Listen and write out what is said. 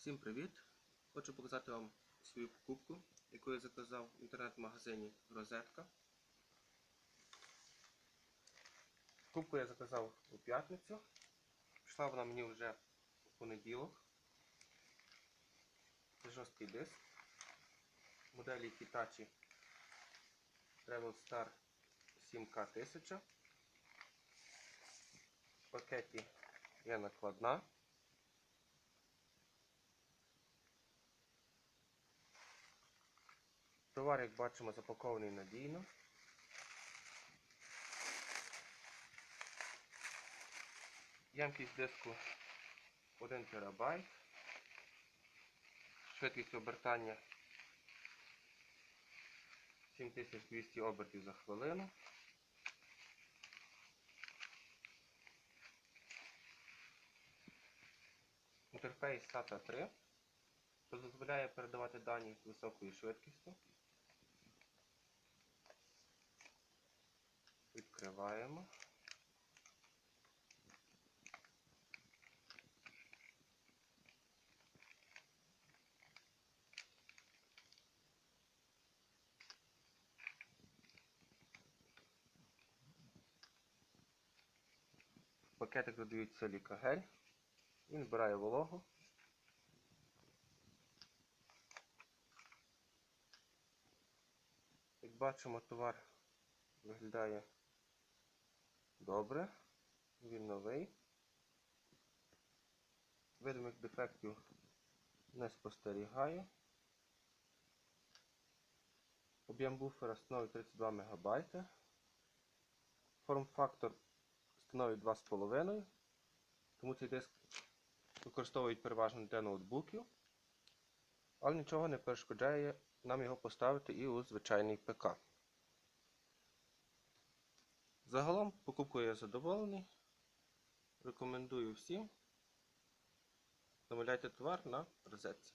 Всім привіт! Хочу показати вам свою покупку, яку я заказав в інтернет-магазині Розетка. Покупку я заказав у п'ятницю. Прийшла вона мені вже у понеділок. Це жорсткий диск. Моделі Hitachi Travel Star 7K1000. В пакеті є накладна. Товар, як бачимо, запакований надійно. Ємкість диску 1 ТБ. Швидкість обертання 7200 обертів за хвилину. Інтерфейс SATA 3 що дозволяє передавати дані з високою швидкістю. Відкриваємо. В пакетик додають силікагель. Він збирає вологу. Як бачимо, товар виглядає добре, він новий. Видимих дефектів не спостерігаю. Об'єм буфера становить 32 МБ. Форм-фактор становить 2,5, тому цей диск використовують переважно для ноутбуків, але нічого не перешкоджає нам його поставити і у звичайний ПК. Загалом покупкою я задоволений. Рекомендую всім. Замовляйте товар на розетці.